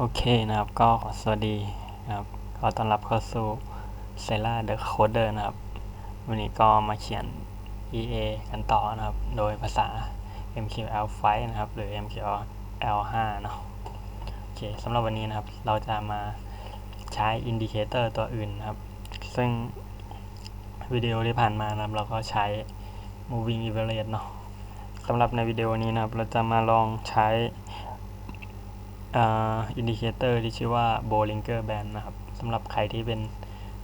โอเคนะครับก็สวัสดีนะครับขอต้อนรับเข้าสู่ s e l a the Coder นะครับ วันนี้ก็มาเขียน EA กันต่อนะครับ โดยภาษา MQL5 นะครับ หรือ MQL5 เนาะโอเคสำหรับวันนี้นะครับ เราจะมาใช้อินดิเคเตอร์ตัวอื่นนะครับ ซึ่งวิดีโอที่ผ่านมานะครับ เราก็ใช้ moving evaluate เนาะสำหรับในวิดีโอนี้นะครับ เราจะมาลองใช้ อินดิเคเตอร์ที่ชื่อว่า Bollinger Band นะครับสำหรับใครที่เป็น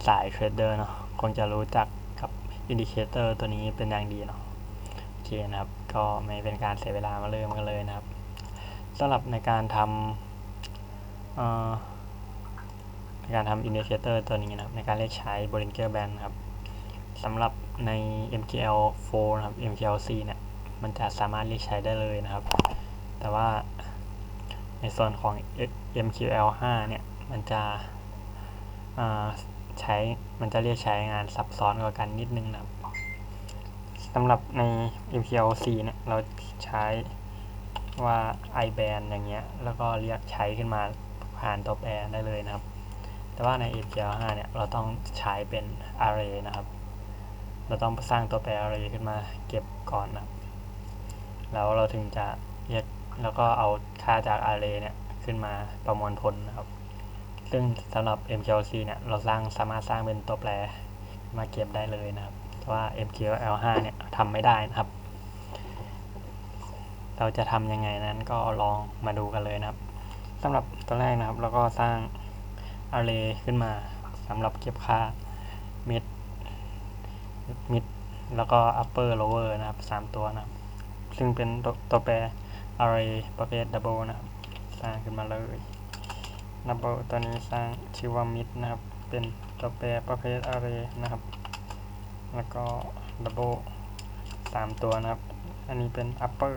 สายเทรดเดอร์เนาะคงจะรู้จักกับอินดิเคเตอร์ตัวนี้เป็นอย่างดีเนาะโอเคนะครับ ก็ไม่เป็นการเสียเวลามาเริ่มกันเลยนะครับสำหรับในการทำในการทำอินดิเคเตอร์ตัวนี้นะครับ ในการเรียกใช้ Bollinger Band นะครับสำหรับใน MQL4 นะครับ MQL4 เนี่ย มันจะสามารถเรียกใช้ได้เลยนะครับ แต่ว่า ในส่วนของ MQL5 เนี่ย มันจะใช้ มันจะเรียกใช้งานซับซ้อนกว่ากันนิดนึงนะครับสำหรับใน MQL4 เนี่ย เราใช้ว่า iband อย่างเงี้ย แล้วก็เรียกใช้ขึ้นมาผ่านตัวแปรได้เลยนะครับ แต่ว่าใน MQL5 เนี่ย เราต้องใช้เป็น array นะครับ เราต้องสร้างตัวแปร array ขึ้นมาเก็บก่อนนะแล้วเราถึงจะเรียก แล้วก็เอาค่าจาก array เนี่ยขึ้นมาประมวลผลนะครับ ซึ่งสำหรับ MQLC เนี่ยเราสร้างสามารถสร้างเป็นตัวแปรมาเก็บได้เลยนะครับแต่ว่า MQL5 เนี่ยทำไม่ได้นะครับ เราจะทำยังไงนั้นก็ลองมาดูกันเลยนะครับสำหรับตัวแรกนะครับเราก็สร้าง array ขึ้นมาสำหรับเก็บค่า mid mid แล้วก็ upper lower นะครับ 3 ตัวนะครับ ซึ่งเป็นตัวแปร array ประเภท double นะครับ สร้างขึ้นมาเลย double ตัวนี้สร้างชื่อว่า mid นะครับ เป็นตัวแปรประเภท array นะครับ แล้วก็ double สามตัวนะครับ อันนี้เป็น upper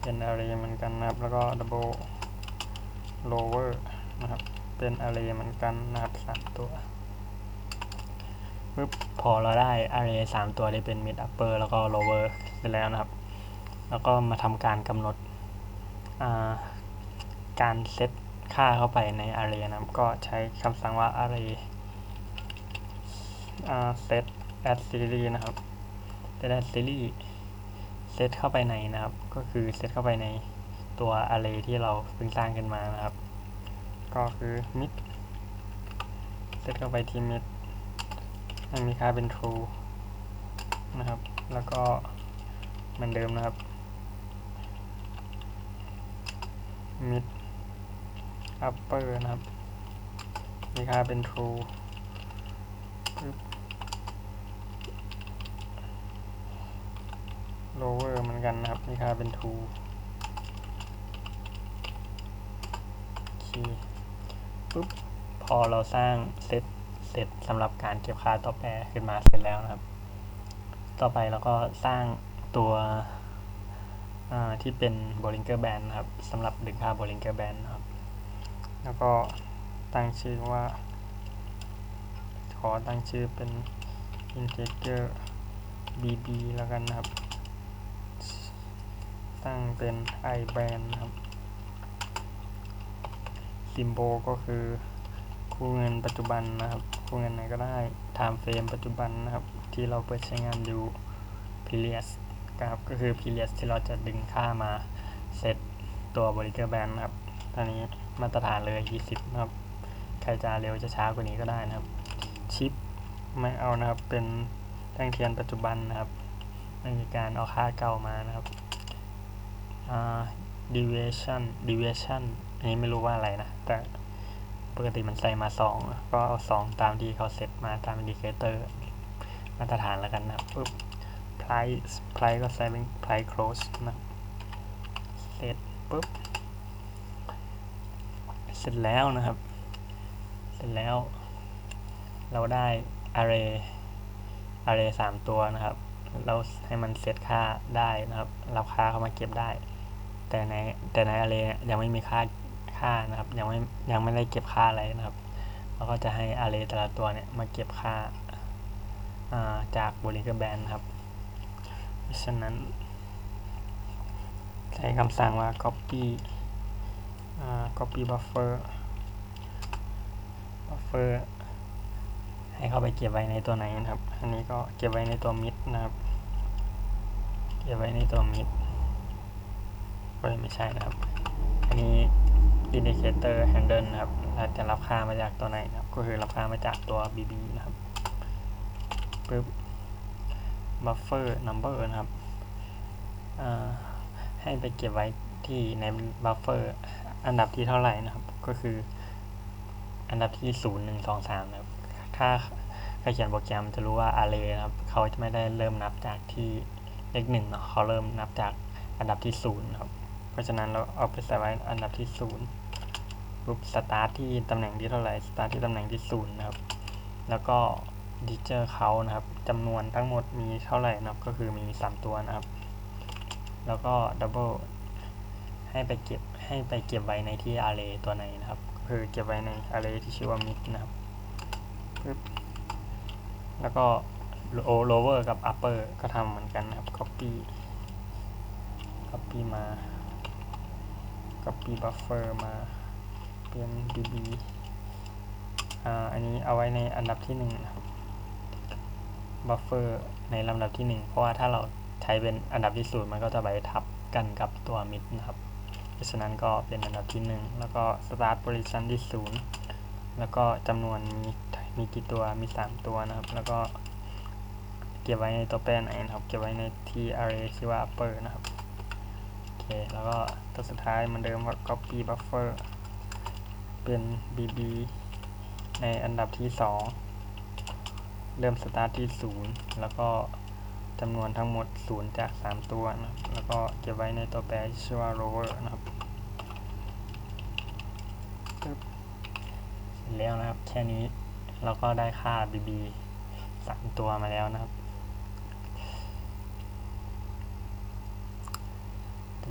เป็น array เหมือนกันนะครับ แล้วก็ double lower นะครับ เป็น array เหมือนกันนะครับสามตัว ปึ๊บพอเราได้ array 3 ตัวที่เป็น mid upper แล้วก็ lower ไปแล้วนะครับ แล้วก็มาทำการกำหนดการเซตค่าเข้าไปใน array นะครับ ก็ใช้คำสั่งว่า array set add series นะครับ set add series เซตเข้าไปในนะครับ ก็คือเซตเข้าไปในตัว array ที่เราเพิ่งสร้างขึ้นมานะครับ ก็คือ mid เซตเข้าไปที่ mid ให้มีค่าเป็น true นะครับ แล้วก็เหมือนเดิมนะครับ mid upper นะครับ มีค่าเป็น true lower เหมือนกันนะครับ มีค่าเป็น true โอเคปุ๊บ พอเราสร้างเซต เสร็จสำหรับการเก็บค่าตัวแปรขึ้นมาเสร็จแล้วนะครับ ต่อไปเราก็สร้างตัวที่เป็น Bollinger Band นะครับสำหรับดึงค่า Bollinger Band นะครับ แล้วก็ตั้งชื่อว่า ขอตั้งชื่อเป็น integer bb แล้วกันนะครับ ตั้งเป็น i band นะครับ symbol ก็คือคู่เงินปัจจุบันนะครับ คู่เงินไหนก็ได้ time frame ปัจจุบันนะครับ ที่เราเปิดใช้งานอยู่ period ครับก็คือ period ที่เราจะดึงค่ามาเซตตัวบริเกอร์แบนนะครับตอนนี้มาตรฐานเลย 20 นะครับ ใครจะเร็วจะช้ากว่านี้ก็ได้นะครับ ชิปไม่เอานะครับ เป็นแท่งเทียนปัจจุบันนะครับ ไม่มีการเอาค่าเก่ามานะครับ deviation deviation อันนี้ไม่รู้ว่าอะไรนะ แต่ ปกติมันใส่มา 2 ก็เอา 2 ตามที่เขาเซตมาตามอินดิเคเตอร์มาตรฐานแล้วกันนะปุ๊บ price price ก็ใส่เป็น price close นะเสร็จปุ๊บ เสร็จแล้วนะครับ เสร็จแล้ว เราได้ array array 3ตัวนะครับ เราให้มันเซตค่าได้นะครับ เรับค่าเข้ามาเก็บได้ แต่ในแต่ใน array ยังไม่มีค่า ค่านะครับ ยังไม่ยังไม่ได้เก็บค่าอะไรนะครับเราก็จะให้ array แต่ละตัวเนี่ยมาเก็บค่าจาก Bollinger Band ครับฉะนั้นฉช้คำสั่งว่า copy copy buffer buffer ให้เข้าไปเก็บไว้ในตัวไหนนะครับ อันนี้ก็เก็บไว้ในตัว mid นะครับ เก็บไว้ในตัว mid ไม่ใช่นะครับ อันนี้ indicator handle นะครับเราจะรับค่ามาจากตัวไหนนะครับ ก็คือรับค่ามาจากตัว bb นะครับปึ๊บ buffer number นะครับให้ไปเก็บไว้ที่ใน buffer อันดับที่เท่าไหร่นะครับ ก็คืออันดับที่ 0 1 2 3นะครับ ถ้าใครเขียนโปรแกรมจะรู้ว่า array นะครับ เขาจะไม่ได้เริ่มนับจากที่เลขหนึ่งเนาะเขาเริ่มนับจากอันดับที่0นะครับ เพราะฉะนั้นเราเอาไปใส่ไว้อันดับที่ 0 ปุ๊บ start ที่ตำแหน่งที่เท่าไหร่ start ที่ตำแหน่งที่0นนะครับ แล้วก็ integer เขานะครับจำนวนทั้งหมดมีเท่าไหร่นะครับ ก็คือมี 3 ตัวนะครับ แล้วก็ double ให้ไปเก็บให้ไปเก็บไว้ในที่ array ตัวไหนนะครับ ก็คือเก็บไว้ใน array ที่ชื่อว่า mid นะครับปึ๊บแล้วก็ lower กับ upper ก็ทำเหมือนกันนะครับ copy copy มา copy buffer มา เป็น bb อ่าอันนี้เอาไว้ในอันดับที่หนึ่งนะครับ buffer ในลำดับที่หนึ่งเพราะว่าถ้าเราใช้เป็นอันดับที่ศูนย์มันก็จะไปทับกันกับตัว mid นะครับเพราะฉะนั้นก็เป็นอันดับที่หนึ่งแล้วก็ start position ที่ศูนย์แล้วก็จำนวนมีมีกี่ตัวมีสามตัวนะครับ แล้วก็เก็บไว้ในตัวแปรไหนนะครับ เก็บไว้ในที่ array ชื่อว่า upper นะครับ โอเค แล้วก็ตัวสุดท้ายมือนเดิมว่า copy buffer เป็น bb ในอันดับที่สองเริ่มสตาร์ทที่ศูนย์แล้วก็จำนวนทั้งหมดศูนย์จากสามตัวนะครับแล้วก็เก็บไว้ในตัวแปรที่ชื่อว่า rover นะครับปึ๊บเสร็จแล้วนะครับ แค่นี้เราก็ได้ค่า bb สามตัวมาแล้วนะครับ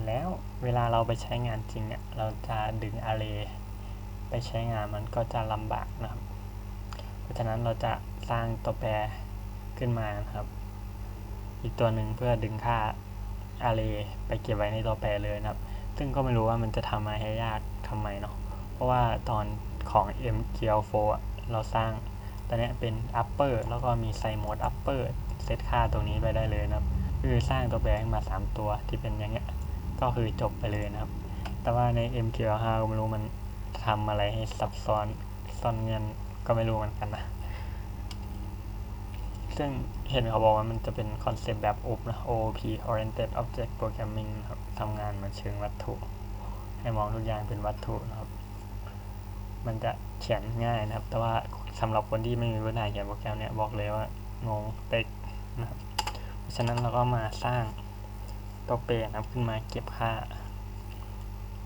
แล้วเวลาเราไปใช้งานจริงเนี่ยเราจะดึง array ไปใช้งานมันก็จะลำบากนะครับ เพราะฉะนั้นเราจะสร้างตัวแปรขึ้นมานะครับ อีกตัวหนึ่งเพื่อดึงค่า array ไปเก็บไว้ในตัวแปรเลยนะครับ ซึ่งก็ไม่รู้ว่ามันจะทำมาให้ยากทำไมเนาะ เพราะว่าตอนของ MGL4 เราสร้างตอนนี้เป็น upper แล้วก็มีใส่โหมด upper เซตค่าตรงนี้ไปได้เลยนะครับ คือสร้างตัวแปรขึ้นมา 3 ตัวที่เป็นอย่างเงี้ย ก็คือจบไปเลยนะครับ แต่ว่าใน MGL5 ก็ไม่รู้มัน ทำอะไรให้ซับซ้อนซ่อนเงินก็ไม่รู้เหมือนกันนะ ซึ่งเห็นเขาบอกว่ามันจะเป็นคอนเซปต์แบบ OOP นะ OOP Oriented Object Programming ครับทำงานเหมือนเชิงวัตถุ ให้มองทุกอย่างเป็นวัตถุนะครับ มันจะเขียนง่ายนะครับ แต่ว่าสำหรับคนที่ไม่มีพื้นฐานเขียนโปรแกรมเนี่ยบอกเลยว่างงเต็กนะครับ เพราะฉะนั้นเราก็มาสร้างตัวเปรนะครับขึ้นมาเก็บค่า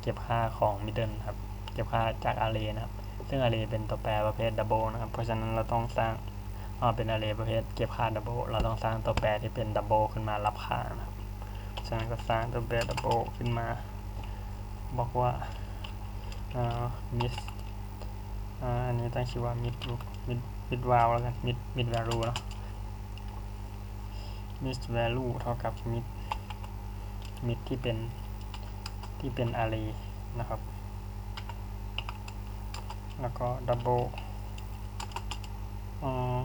เก็บค่าของ middle ครับ เก็บค่าจาก array นะครับ ซึ่ง array เป็นตัวแปรประเภท double นะครับ เพราะฉะนั้นเราต้องสร้างอ่าเป็น array ประเภทเก็บค่า double เราต้องสร้างตัวแปรที่เป็น double ขึ้นมารับค่านะครับฉะนั้นก็สร้างตัวแปร double ขึ้นมา บอกว่าอ่า miss อ่าอันนี้ตั้งชื่อว่า mid mid mid val แล้วกัน mid mid value เนาะ mid value เท่ากับ mid mid ที่เป็นที่เป็น array นะครับ แล้วก็ double อ่า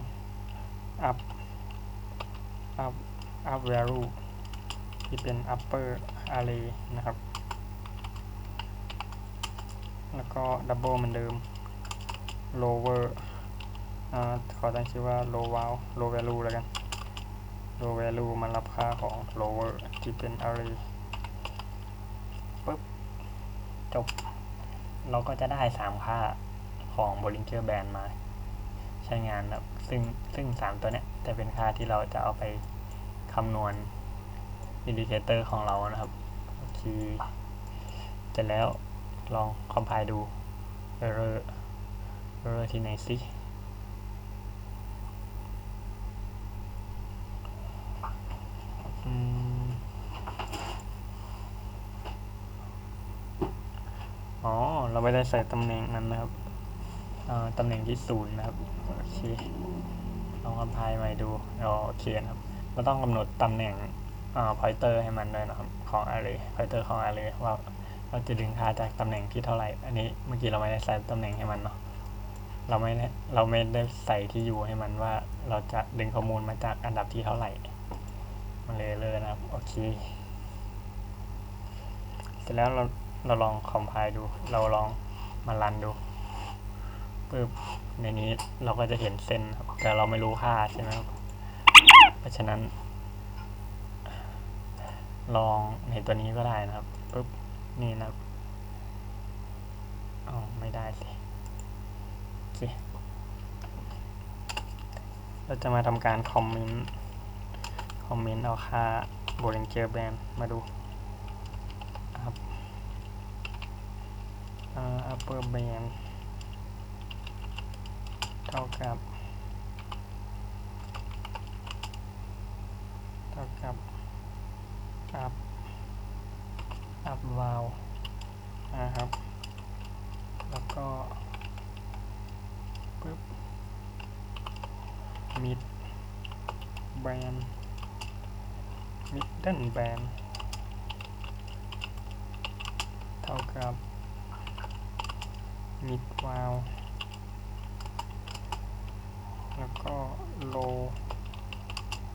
up up up value ที่เป็น upper array นะครับ แล้วก็ double เหมือนเดิม lower อ่าขอตั้งชื่อว่า low val low value แล้วกัน low value มันรับค่าของ lower ที่เป็น array ปึ๊บ จบ เราก็จะได้ 3 ค่า ของ Bollinger Band มาใช้งานนะครับซึ่งซึ่ง 3 ตัวเนี้ยจะเป็นค่าที่เราจะเอาไปคำนวณ indicator ของเรานะครับโอเคเสร็จแล้วลองคอมไพล์ดู error error ที่ไหนสิอ๋อ เราไม่ได้ใส่ตำแหน่งนั้นนะครับ ตำแหน่งที่ศูนย์นะครับโอเคลองคอมไพล์ใหม่ดูอ๋อโอเคนะครับเราต้องกำหนดตำแหน่งอ่า pointer ให้มันด้วยนะครับของ array pointer ของ array ว่าเราจะดึงค่าจากตำแหน่งที่เท่าไหร่ อันนี้เมื่อกี้เราไม่ได้ใส่ตำแหน่งให้มันเนาะเราไม่ได้เราไม่ได้ใส่ที่อยู่ให้มันว่าเราจะดึงข้อมูลมาจากอันดับที่เท่าไหร่ มันเลยเลยนะครับโอเคเสร็จแล้วเราเราลองคอมไพล์ดู เราลองมารันดู ปึ๊บในนี้เราก็จะเห็นเส้นครับแต่เราไม่รู้ค่าใช่ไหมครับเพราะฉะนั้น ลองในตัวนี้ก็ได้นะครับปึ๊บนี่นะครับอ๋อไม่ได้สิโอเคเราจะมาทำการคอมเมนต์คอมเมนต์เอาค่า Bollinger Band มาดู up uh, upper band เท่ากับ เท่ากับอัพอัพวาวนะครับ แล้วก็ปึ๊บมิดแบนมิดเดิลแบนเท่ากับมิดวาล์ แล้วก็ low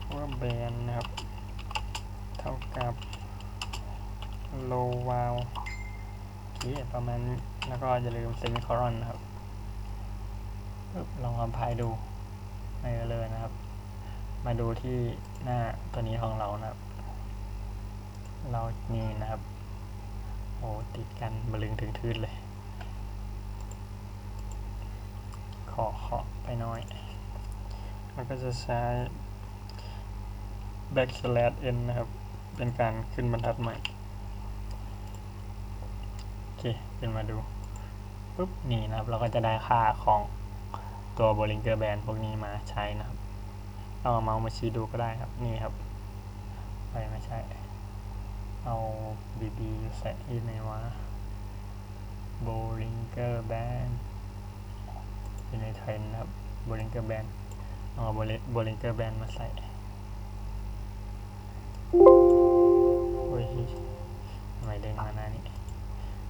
lower band นะครับ เท่ากับ low valve โอเคประมาณนี้ แล้วก็อย่าลืม semicolon นะครับปึ๊บลองคอมไพล์ดูไม่เลยนะครับ มาดูที่หน้าตัวนี้ของเรานะครับ เรานี่นะครับโอ้ติดกันบลึงถึงทืนเลย ขอขอไปน้อย มันก็จะใช้ backslash n นะครับ เป็นการขึ้นบรรทัดใหม่ โอเคขึ้นมาดูปุ๊บนี่นะครับ เราก็จะได้ค่าของตัว Bollinger Band พวกนี้มาใช้นะครับเอาเมาส์มาชี้ดูก็ได้ครับ นี่ครับไปไม่ใช่ เอา bb ใส่ที่ไหนวะ Bollinger Band อยู่ในเทรนนะครับ Bollinger Band เอา Bollinger Band มาใส่โอ้ยทำไมเด้งมาหน้านี้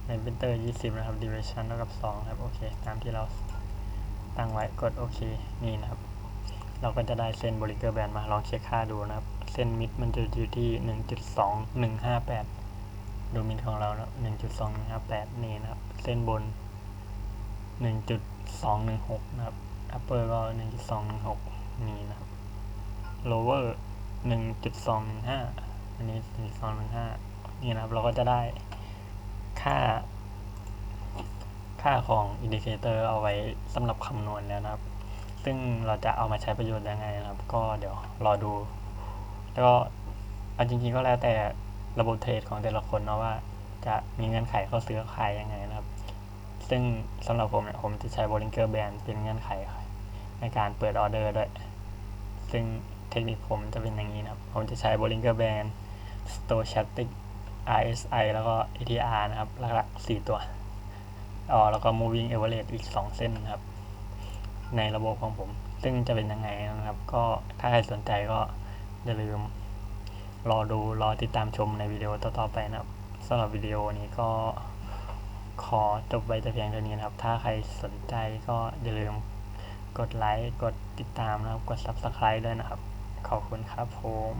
ในเป็นเตอร์20 นะครับ duration เท่ากับ 2 ครับ โอเค ตามที่เราตั้งไว้กดโอเค นี่นะครับ เราก็จะได้เส้น Bollinger Band มาลองเช็คค่าดูนะครับ เส้นมิดมันจะอยู่ที่ 1.2158 ดูมิดของเรานะ1.2158 นี่นะครับ เส้นบน 1.216 นะครับ upper ก็1.216 นี่นะครับ lower 1.215อันนี้1.215นี่นะครับ เราก็จะได้ค่า ค่าของอินดิเคเตอร์เอาไว้สำหรับคำนวณแล้วนะครับ ซึ่งเราจะเอามาใช้ประโยชน์ยังไงนะครับ ก็เดี๋ยวรอดู แล้วก็เอาจริงๆก็แล้วแต่ระบบเทรดของแต่ละคนเนาะว่า จะมีเงื่อนไขเข้าซื้อขายยังไงนะครับ ซึ่งสำหรับผมเนี่ยผมจะใช้ Bollinger Band เป็นเงื่อนไขในการเปิดออเดอร์ด้วย ซึ่งเทคนิคผมจะเป็นอย่างนี้นะครับ ผมจะใช้ Bollinger Band Stochastic RSI แล้วก็ ATR นะครับ หลักๆ 4 ตัวอ๋อแล้วก็ moving average อีก 2 เส้นนะครับ ในระบบของผม ซึ่งจะเป็นยังไงนะครับ ก็ถ้าใครสนใจก็อย่าลืม รอดูรอติดตามชมในวิดีโอต่อๆไปนะครับสำหรับวิดีโอนี้ก็ขอจบไว้แต่เพียงเท่านี้นะครับ ถ้าใครสนใจก็อย่าลืม กดไลค์ กดติดตามนะครับ กด Subscribe ด้วยนะครับ ขอบคุณครับผม